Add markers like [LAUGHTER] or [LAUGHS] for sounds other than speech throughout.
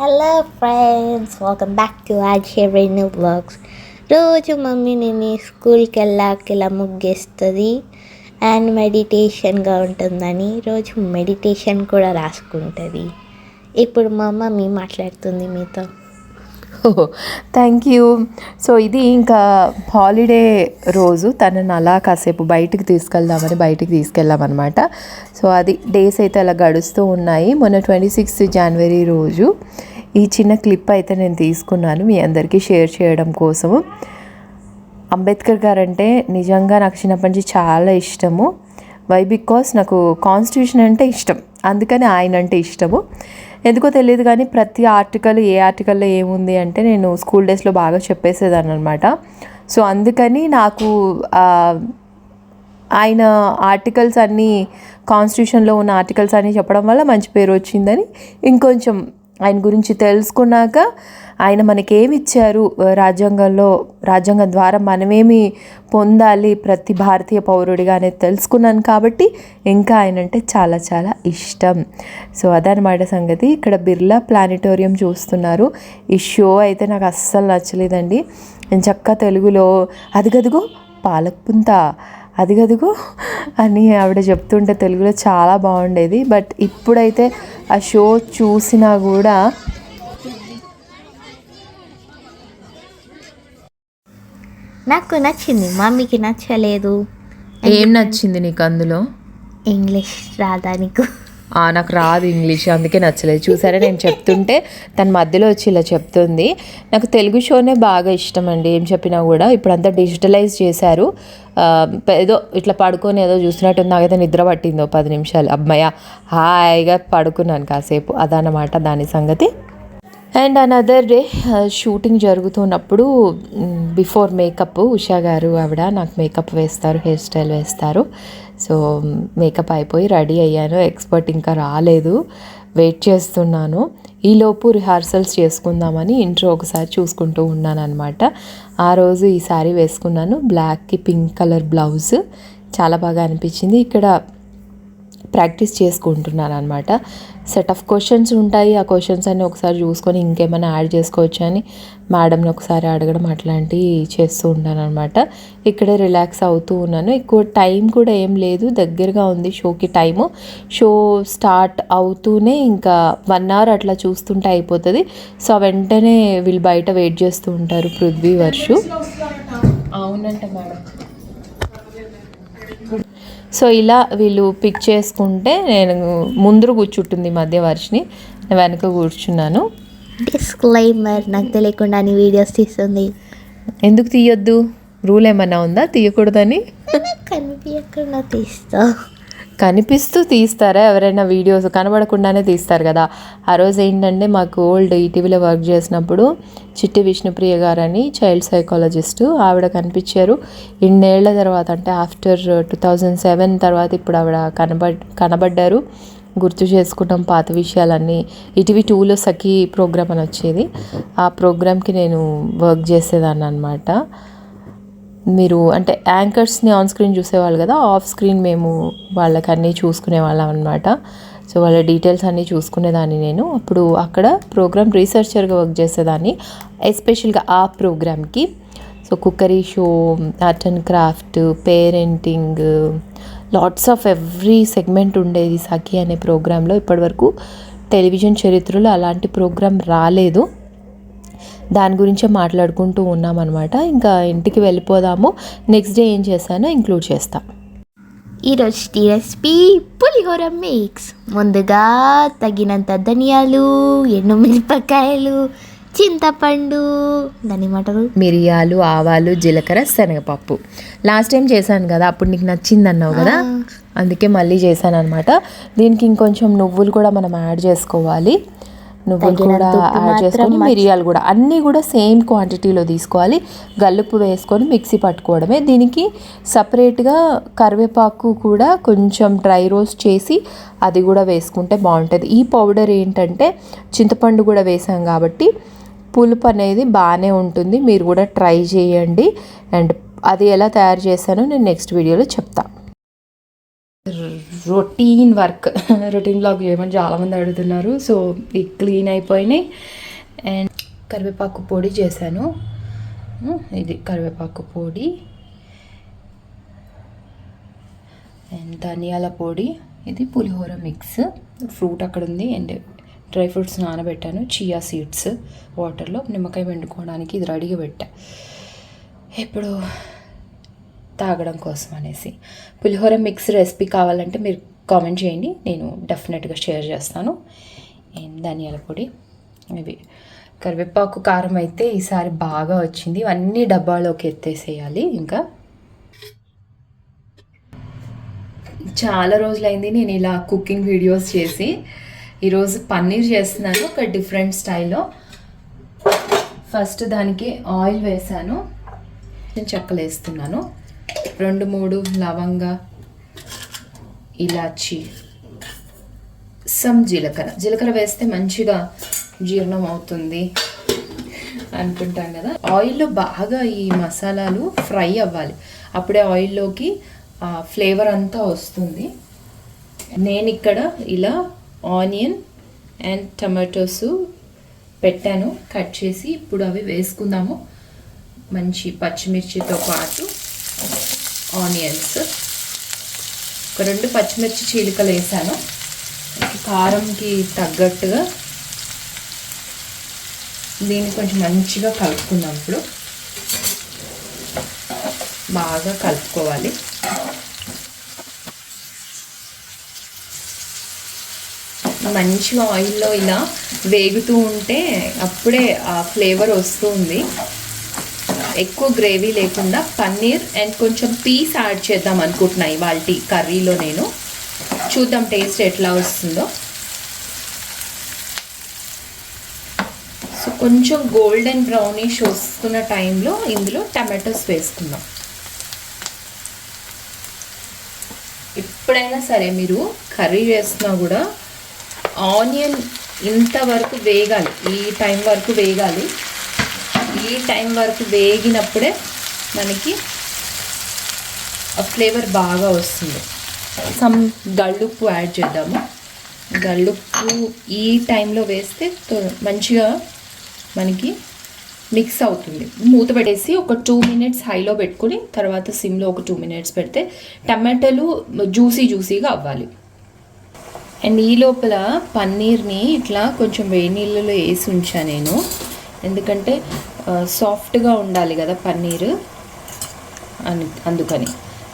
Hello friends welcome back to ఆర్షేరేణు blogs రోజు mummy నేను స్కూల్కి వెళ్ళాక ఇలా ముగ్గేస్తుంది అండ్ మెడిటేషన్గా ఉంటుందని. రోజు మెడిటేషన్ కూడా రాసుకుంటుంది. ఇప్పుడు మా మమ్మీ మాట్లాడుతుంది మీతో. థ్యాంక్ యూ సో ఇది ఇంకా హాలిడే రోజు తనని అలా కాసేపు బయటికి తీసుకెళ్దామని బయటికి తీసుకెళ్ళామన్నమాట. సో అది డేస్ అయితే అలా గడుస్తూ ఉన్నాయి. మొన్న ట్వంటీ సిక్స్త్ జనవరి రోజు ఈ చిన్న క్లిప్ అయితే నేను తీసుకున్నాను మీ అందరికీ షేర్ చేయడం కోసము. అంబేద్కర్ గారు అంటే నిజంగా నాకు చిన్నప్పటి నుంచి చాలా ఇష్టము. వై బికాస్ నాకు కాన్స్టిట్యూషన్ అంటే ఇష్టం. అందుకని ఆయన అంటే ఇష్టము. ఎందుకో తెలియదు కానీ ప్రతి ఆర్టికల్ ఏ ఆర్టికల్లో ఏముంది అంటే నేను స్కూల్ డేస్లో బాగా చెప్పేసేదాన్ని అనమాట సో అందుకని నాకు ఆయన ఆర్టికల్స్ అన్నీ కాన్స్టిట్యూషన్లో ఉన్న ఆర్టికల్స్ అన్నీ చెప్పడం వల్ల మంచి పేరు వచ్చిందని ఇంకొంచెం ఆయన గురించి తెలుసుకున్నాక ఆయన మనకేమిచ్చారు రాజ్యాంగంలో రాజ్యాంగం ద్వారా మనమేమి పొందాలి ప్రతి భారతీయ పౌరుడిగా అనేది తెలుసుకున్నాను కాబట్టి ఇంకా ఆయన అంటే చాలా చాలా ఇష్టం. సో అదనమాట సంగతి. ఇక్కడ బిర్లా ప్లానిటోరియం చూస్తున్నారు. ఈ షో అయితే నాకు అస్సలు నచ్చలేదండి. నేను చక్క తెలుగులో అదిగదిగో పాలక్పుంత అదిగదిగో అని ఆవిడ చెప్తుంటే తెలుగులో చాలా బాగుండేది. బట్ ఇప్పుడైతే ఆ షో చూసినా కూడా నాకు నచ్చింది. మమ్మీకి నచ్చలేదు. ఏం నచ్చింది నీకు అందులో? ఇంగ్లీష్ రాదా నీకు? నాకు రాదు ఇంగ్లీష్ అందుకే నచ్చలేదు. చూసారా నేను చెప్తుంటే తన మధ్యలో వచ్చి ఇలా చెప్తుంది. నాకు తెలుగు షోనే బాగా ఇష్టం అండి ఏం చెప్పినా కూడా. ఇప్పుడంతా డిజిటలైజ్ చేశారు. ఏదో ఇట్లా పడుకొని ఏదో చూసినట్టు నాకైతే నిద్ర పట్టిందో పది నిమిషాలు. అమ్మాయ హాయిగా పడుకున్నాను కాసేపు. అదనమాట దాని సంగతి. అండ్ అనదర్ డే షూటింగ్ జరుగుతున్నప్పుడు బిఫోర్ మేకప్ ఉషా గారు ఆవిడ నాకు మేకప్ వేస్తారు హెయిర్ స్టైల్ వేస్తారు. సో మేకప్ అయిపోయి రెడీ అయ్యాను. ఎక్స్పర్ట్ ఇంకా రాలేదు. వెయిట్ చేస్తున్నాను. ఈలోపు రిహార్సల్స్ చేసుకుందామని ఇంట్రో ఒకసారి చూసుకుంటూ ఉన్నాను అనమాట ఆ రోజు ఈ సారీ వేసుకున్నాను. బ్లాక్కి పింక్ కలర్ బ్లౌజ్ చాలా బాగా అనిపించింది. ఇక్కడ ప్రాక్టీస్ చేసుకుంటున్నాను అనమాట సెట్ ఆఫ్ క్వశ్చన్స్ ఉంటాయి. ఆ క్వశ్చన్స్ అన్ని ఒకసారి చూసుకొని ఇంకేమైనా యాడ్ చేసుకోవచ్చు అని మేడంని ఒకసారి అడగడం అట్లాంటివి చేస్తూ ఉంటాను అనమాట ఇక్కడే రిలాక్స్ అవుతూ ఉన్నాను. ఎక్కువ టైం కూడా ఏం లేదు. దగ్గరగా ఉంది షోకి టైము. షో స్టార్ట్ అవుతూనే ఇంకా వన్ అవర్ అట్లా చూస్తుంటే అయిపోతుంది. సో వెంటనే వీళ్ళు బయట వెయిట్ చేస్తూ ఉంటారు పృథ్వీ వర్షు. అవునంట మేడం. సో ఇలా వీళ్ళు పిక్ చేసుకుంటే నేను ముందు కూర్చుంటుంది మధ్య వర్షిని వెనక కూర్చున్నాను. డిస్క్లైమర్ నాకు తెలియకుండా నీ వీడియోస్ తీస్తుంది. ఎందుకు తీయొద్దు? రూల్ ఏమన్నా ఉందా? తీయకూడదని? [LAUGHS] కనిపించకుండా తీస్తా కనిపిస్తూ తీస్తారా? ఎవరైనా వీడియోస్ కనబడకుండానే తీస్తారు కదా. ఆ రోజు ఏంటంటే మాకు ఓల్డ్ ఈటీవీలో వర్క్ చేసినప్పుడు చిట్టి విష్ణుప్రియ గారు అని చైల్డ్ సైకాలజిస్టు ఆవిడ కనిపించారు. ఇన్నేళ్ళ తర్వాత అంటే ఆఫ్టర్ టూ థౌజండ్ సెవెన్ తర్వాత ఇప్పుడు ఆవిడ కనబడ్ కనబడ్డారు. గుర్తు చేసుకున్నాం పాత విషయాలన్నీ. ఈటీవీ టూలో సఖీ ప్రోగ్రామ్ అని వచ్చేది. ఆ ప్రోగ్రామ్కి నేను వర్క్ చేసేదాన్ని అనమాట మీరు అంటే యాంకర్స్ని ఆన్ స్క్రీన్ చూసేవాళ్ళు కదా ఆఫ్ స్క్రీన్ మేము వాళ్ళకి అన్నీ చూసుకునే వాళ్ళం అనమాట సో వాళ్ళ డీటెయిల్స్ అన్నీ చూసుకునేదాన్ని నేను. అప్పుడు అక్కడ ప్రోగ్రామ్ రీసెర్చర్గా వర్క్ చేసేదాన్ని ఎస్పెషల్గా ఆ ప్రోగ్రామ్కి so cookery show art and craft parenting lots of every segment ఉండేది సఖి అనే ప్రోగ్రాంలో ఇప్పటివరకు టెలివిజన్ చరిత్రలో అలాంటి ప్రోగ్రాం రాలేదు. దాని గురించే మాట్లాడుకుంటూ ఉన్నామన్నమాట. ఇంకా ఇంటికి వెళ్ళిపోదాము. నెక్స్ట్ డే ఏం చేశానో ఇంక్లూడ్ చేస్తాం. ఈరోజు రెసిపీ పులిహోర మిక్స్ ముందుగా తగినంత ధనియాలు ఎండుమిరపకాయలు చింతపండు దాని ఏమంటారు మిరియాలు ఆవాలు జీలకర్ర శనగపప్పు. లాస్ట్ టైం చేశాను కదా అప్పుడు నీకు నచ్చింది అన్నావు కదా అందుకే మళ్ళీ చేశాను అనమాట దీనికి ఇంకొంచెం నువ్వులు కూడా మనం యాడ్ చేసుకోవాలి. నువ్వులు కూడా యాడ్ చేసుకొని మిరియాలు కూడా అన్నీ కూడా సేమ్ క్వాంటిటీలో తీసుకోవాలి. గల్లుపు వేసుకొని మిక్సీ పట్టుకోవడమే. దీనికి సపరేట్గా కరివేపాకు కూడా కొంచెం డ్రై రోస్ట్ చేసి అది కూడా వేసుకుంటే బాగుంటుంది. ఈ పౌడర్ ఏంటంటే చింతపండు కూడా వేసాం కాబట్టి పులుపు అనేది బాగానే ఉంటుంది. మీరు కూడా ట్రై చేయండి. అండ్ అది ఎలా తయారు చేశానో నేను నెక్స్ట్ వీడియోలో చెప్తా. రొటీన్ వర్క్ [LAUGHS] రొటీన్ బ్లాగ్ చేయమని చాలామంది అడుగుతున్నారు. సో ఇవి క్లీన్ అయిపోయినాయి. అండ్ కరివేపాకు పొడి చేశాను. ఇది కరివేపాకు పొడి. అండ్ ధనియాల పొడి. ఇది పులిహోర మిక్స్. ఫ్రూట్ అక్కడ ఉంది. అండ్ డ్రై ఫ్రూట్స్ నానబెట్టాను. చియా సీడ్స్ వాటర్లో. నిమ్మకాయ వండుకోవడానికి ఇది రెడీగా పెట్టా. ఇప్పుడు తాగడం కోసం అనేసి. పులిహోర మిక్స్ రెసిపీ కావాలంటే మీరు కామెంట్ చేయండి. నేను డెఫినెట్గా షేర్ చేస్తాను. ధనియాల పొడి? ఇవి. కరివేపాకు కారం అయితే ఈసారి బాగా వచ్చింది. ఇవన్నీ డబ్బాలోకి ఎత్తేసేయాలి ఇంకా. చాలా రోజులైంది నేను ఇలా కుకింగ్ వీడియోస్ చేసి. ఈరోజు పన్నీర్ చేస్తున్నాను ఒక డిఫరెంట్ స్టైల్లో ఫస్ట్ దానికి ఆయిల్ వేసాను. నేను చెక్కలు వేస్తున్నాను రెండు మూడు లవంగ ఇలాచి సమ్ జీలకర్ర. జీలకర్ర వేస్తే మంచిగా జీర్ణం అవుతుంది అనుకుంటాం కదా. ఆయిల్లో బాగా ఈ మసాలాలు ఫ్రై అవ్వాలి. అప్పుడే ఆయిల్లోకి ఫ్లేవర్ అంతా వస్తుంది. నేను ఇక్కడ ఇలా ఆనియన్ అండ్ టమాటోస్ పెట్టాను. కట్ చేసి ఇప్పుడు అవి వేసుకుందాము. మంచి పచ్చిమిర్చితో పాటు ఆనియన్స్. ఒక రెండు పచ్చిమిర్చి చీలికలు వేసాను. కారంకి తగ్గట్టుగా దీన్ని కొంచెం మంచిగా కలుపుకుందాం ఇప్పుడు. బాగా కలుపుకోవాలి. మంచిగా ఆయిల్లో ఇలా వేగుతూ ఉంటే అప్పుడే ఆ ఫ్లేవర్ వస్తుంది. ఎక్కువ గ్రేవీ లేకుండా పన్నీర్ అండ్ కొంచెం పీస్ యాడ్ చేద్దాం అనుకుంటున్నా ఇవాళ కర్రీలో నేను. చూద్దాం టేస్ట్ ఎట్లా వస్తుందో. సో కొంచెం గోల్డెన్ బ్రౌనిష్ వస్తున్న టైంలో ఇందులో టమాటోస్ వేసుకుందాం. ఎప్పుడైనా సరే మీరు కర్రీ చేస్తున్నా కూడా ఆనియన్ ఇంతవరకు వేగాలి ఈ టైం వరకు వేగాలి. ఈ టైం వరకు వేగినప్పుడే మనకి ఆ ఫ్లేవర్ బాగా వస్తుంది. సమ్ గళ్ళుప్పు యాడ్ చేద్దాము. గళ్ళుప్పు ఈ టైంలో వేస్తే మంచిగా మనకి మిక్స్ అవుతుంది. మూత పెట్టేసి ఒక టూ మినిట్స్ హైలో పెట్టుకుని తర్వాత సిమ్లో ఒక టూ మినిట్స్ పెడితే టమాటాలు జ్యూసీ జ్యూసీగా అవ్వాలి. అండ్ ఈ లోపల పన్నీర్ని ఇట్లా కొంచెం వేడి నీళ్ళలో వేసి ఉంచా నేను. ఎందుకంటే సాఫ్ట్గా ఉండాలి కదా పన్నీరు? అని అందుకని.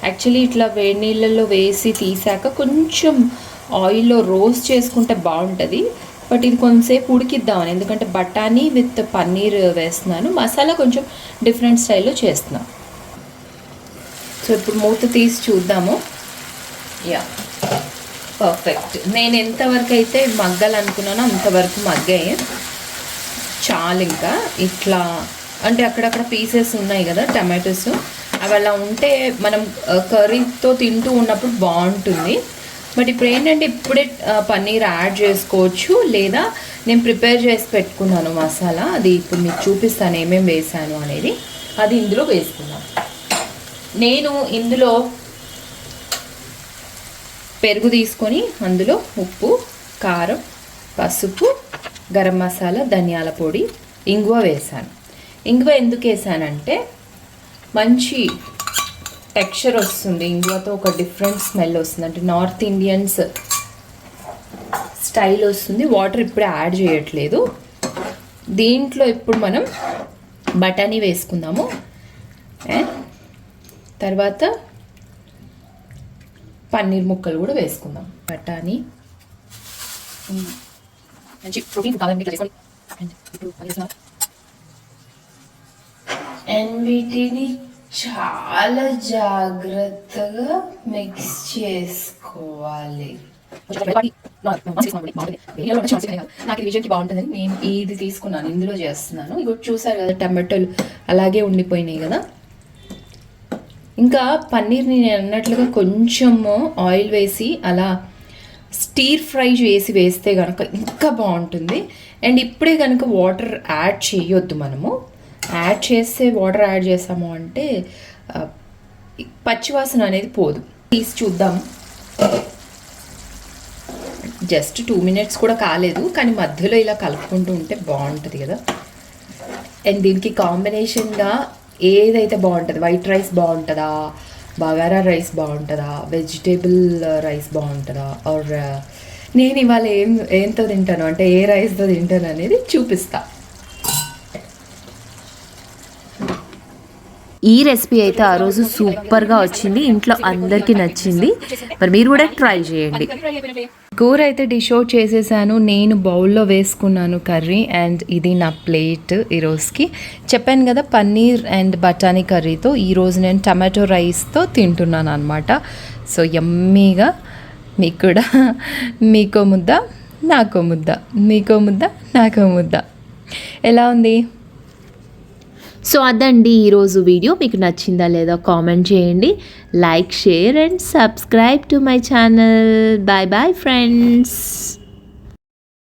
యాక్చువల్లీ ఇట్లా వేడి నీళ్ళల్లో వేసి తీసాక కొంచెం ఆయిల్లో రోస్ట్ చేసుకుంటే బాగుంటుంది. బట్ ఇది కొంతసేపు ఉడికిద్దామని ఎందుకంటే బఠానీ విత్ పన్నీర్ వేస్తున్నాను. మసాలా కొంచెం డిఫరెంట్ స్టైల్లో చేస్తున్నాను సో ఇప్పుడు మూత తీసి చూద్దాము. యా పర్ఫెక్ట్ నేను ఎంతవరకు అయితే మగ్గాలనుకున్నానో అంతవరకు మగ్గాయి. చాలు ఇంకా ఇట్లా అంటే అక్కడక్కడ పీసెస్ ఉన్నాయి కదా టమాటోస్. అవి అలా ఉంటే మనం కర్రీతో తింటూ ఉన్నప్పుడు బాగుంటుంది. బట్ ఇప్పుడు ఏంటంటే ఇప్పుడే పన్నీర్ యాడ్ చేసుకోవచ్చు లేదా నేను ప్రిపేర్ చేసి పెట్టుకున్నాను మసాలా. అది ఇప్పుడు మీకు చూపిస్తాను ఏమేమి వేసాను అనేది. అది ఇందులో వేసుకున్నాను నేను ఇందులో పెరుగు తీసుకొని అందులో ఉప్పు కారం పసుపు గరం మసాలా ధనియాల పొడి ఇంగువ వేసాను ఇంగువ ఎందుకు వేసానంటే మంచి టెక్స్చర్ వస్తుంది. ఇంగువతో ఒక డిఫరెంట్ స్మెల్ వస్తుంది. అంటే నార్త్ ఇండియన్స్ స్టైల్ వస్తుంది. వాటర్ ఇప్పుడు యాడ్ చేయట్లేదు. దీంట్లో ఇప్పుడు మనం బఠానీ వేసుకుందాము. తర్వాత పన్నీర్ ముక్కలు కూడా వేసుకుందాం. బఠానీ. మంచి ప్రోటీన్ ఇట్లా చేసుకోండి ఇప్పుడు వీటిని చాలా జాగ్రత్తగా మిక్స్ చేసుకోవాలి. నాకు ఈ విజన్కి బాగుంటుంది నేను ఇది తీసుకున్నాను ఇందులో చేస్తున్నాను. ఇప్పుడు చూసారు కదా టమాటోలు అలాగే ఉండిపోయినాయి కదా. ఇంకా పన్నీర్ని నేను అన్నట్లుగా కొంచెం ఆయిల్ వేసి అలా స్టీర్ ఫ్రై చేసి వేస్తే కనుక ఇంకా బాగుంటుంది. అండ్ ఇప్పుడే కనుక వాటర్ యాడ్ చేయొద్దు మనము. యాడ్ చేస్తే వాటర్ యాడ్ చేసాము అంటే పచ్చివాసన అనేది పోదు. తీసి చూద్దాం. జస్ట్ టూ మినిట్స్ కూడా కాలేదు కానీ మధ్యలో ఇలా కలుపుకుంటూ ఉంటే బాగుంటుంది కదా. అండ్ దీనికి కాంబినేషన్గా ఏదైతే బాగుంటుంది వైట్ రైస్ బాగుంటుందా బగారా రైస్ బాగుంటుందా? వెజిటేబుల్ రైస్ బాగుంటుందా? ఆర్ నేను ఇవాళ ఏం ఏంతో తింటాను? అంటే ఏ రైస్తో తింటాను అనేది చూపిస్తా. ఈ రెసిపీ అయితే ఆ రోజు సూపర్గా వచ్చింది. ఇంట్లో అందరికీ నచ్చింది. మరి మీరు కూడా ట్రై చేయండి. కూర అయితే డిష్ అవుట్ చేసేసాను. నేను బౌల్లో వేసుకున్నాను కర్రీ అండ్ ఇది నా ప్లేట్ ఈరోజుకి చెప్పాను కదా పన్నీర్ అండ్ బఠానీ కర్రీతో. ఈరోజు నేను టమాటో రైస్తో తింటున్నాను అనమాట సో యమ్మీగా మీకు కూడా మీకో ముద్ద నాకో ముద్ద మీకో ముద్ద నాకో ముద్ద. ఎలా ఉంది? సో అదండి ఈరోజు వీడియో. మీకు నచ్చిందా లేదా కామెంట్ చేయండి. Like share and subscribe to my channel. Bye bye friends.